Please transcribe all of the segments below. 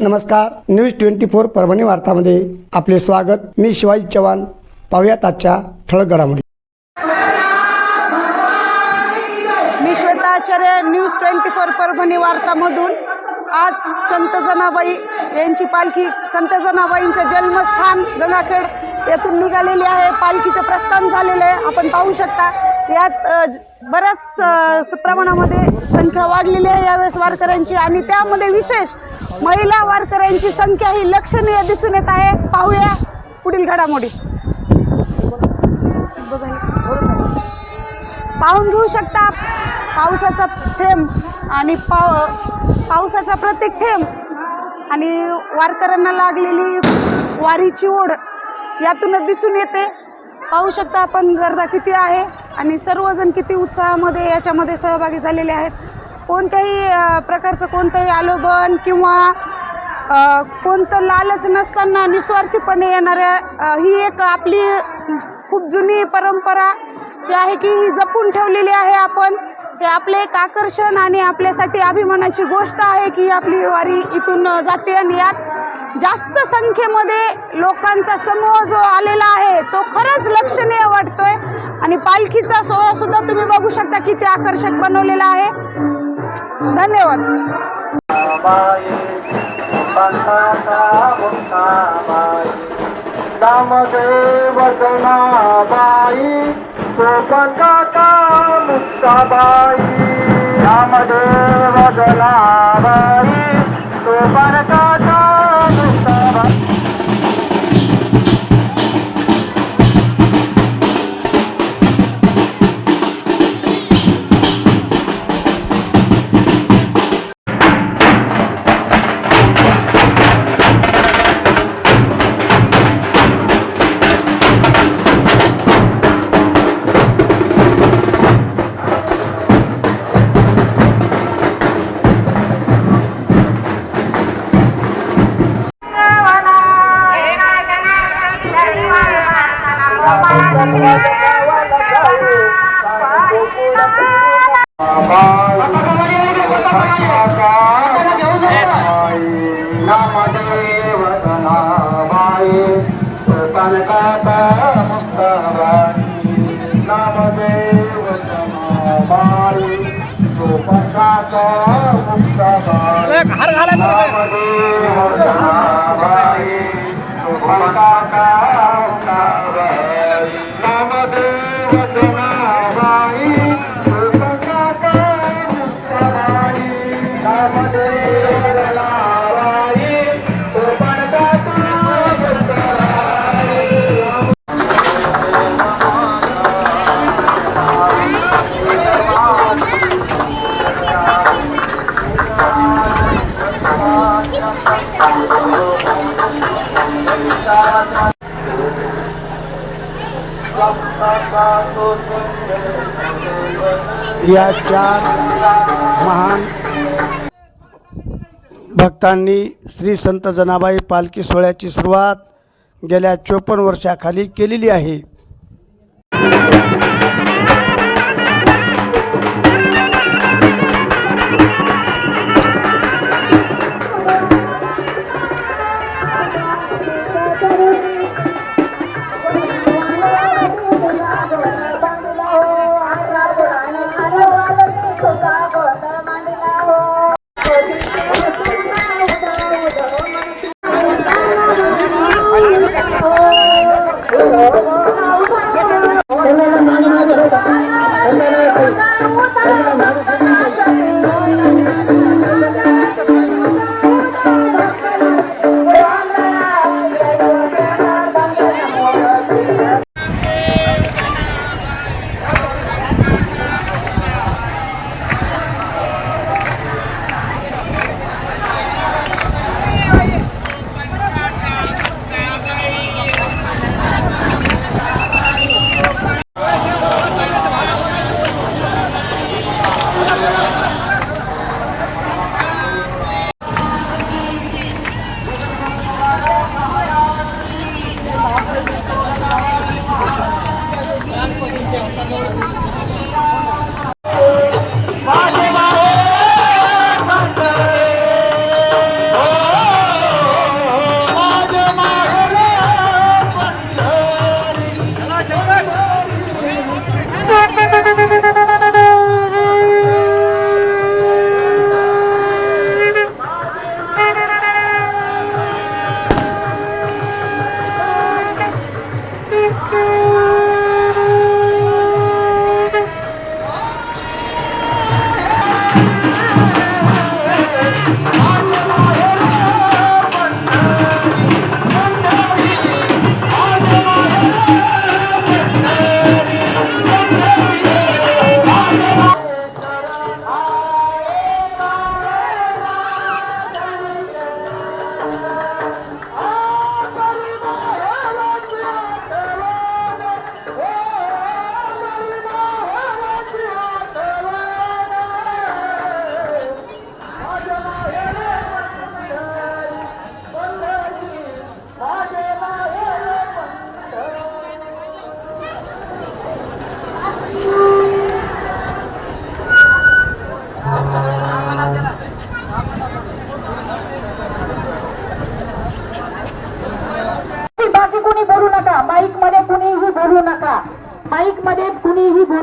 नमस्कार. News twenty four Parbhani वार्तामध्ये आपले स्वागत. मी शिवाजी चव्हाण. पाहुयात आजच्या ठळक घडामोडी. मी Shweta Acharya news twenty four Parbhani वार्तामधून. आज संत जनाबाई यांची पालखी संत जनाबाईंचं जन्मस्थान गंगाखेड येथून निघालेली आहे. पालखीचं प्रस्थान झालेलं आहे. आपण पाहू शकता यात बऱ्याच स- प्रमाणामध्ये संख्या वाढलेली आहे यावेळेस वारकऱ्यांची. आणि त्यामध्ये विशेष महिला वारकऱ्यांची संख्या ही लक्षणीय दिसून येत आहे. पाहूया पुढील घडामोडी. पाहून घेऊ शकता पावसाचा थेंब आणि पाव पावसाचा प्रत्येक थेंब आणि वारकऱ्यांना लागलेली वारीची ओढ यातूनच दिसून येते. पाहू शकता आपण गर्दा किती आहे आणि सर्वजण किती उत्साहामध्ये याच्यामध्ये सहभागी झालेले आहेत. कोणत्याही प्रकारचं कोणतंही आलोभन किंवा कोणतं लालच नसताना निस्वार्थीपणे येणाऱ्या ही एक आपली खूप जुनी परंपरा ही आहे की ही जपून ठेवलेली आहे आपण. हे आपले एक आकर्षण आणि आपल्यासाठी अभिमानाची गोष्ट आहे की आपली वारी इथून जाते आणि यात जास्त संख्येमध्ये लोकांचा समूह जो आलेला आहे तो खरंच लक्षणीय वाटतोय. आणि पालखीचा सोहळा सुद्धा तुम्ही बघू शकता किती आकर्षक बनवलेला आहे. धन्यवाद. या चार महान भक्तांनी श्री संत जनाबाई पालखी सोहळ्याची सुरुवात गेल्या चोपन्न वर्षाखाली केलेली आहे.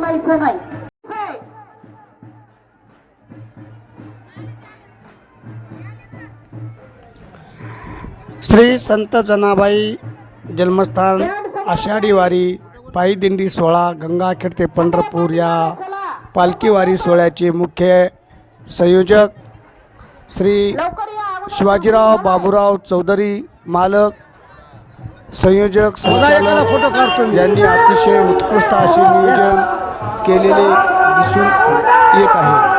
बोलायचं नाही. श्री संत जनाबाई जन्मस्थान आषाढी वारी पायी दिंडी सोहळा गंगाखेड ते पंढरपूर या पालखी वारी सोहळ्याचे मुख्य संयोजक श्री शिवाजीराव बाबूराव चौधरी मालक संयोजक फोटो काढतो यांनी अतिशय उत्कृष्ट असे नियोजन केलेले दिसून येत आहे.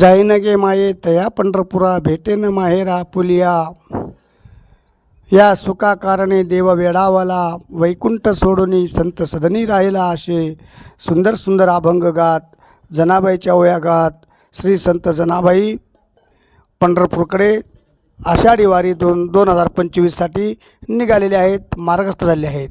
जाईन गे माये तया पंढरपुरा भेटेन माहेरा पुलिया. या सुका कारणे देव वेळावाला वैकुंठ सोडून संत सदनी राहिला असे. सुंदर सुंदर अभंग गात जनाबाईच्या ओया गात. श्री संत जनाबाई पंढरपूरकडे आषाढी वारी दोन दोन हजार पंचवीससाठी निघालेले आहेत मार्गस्थ झाले आहेत.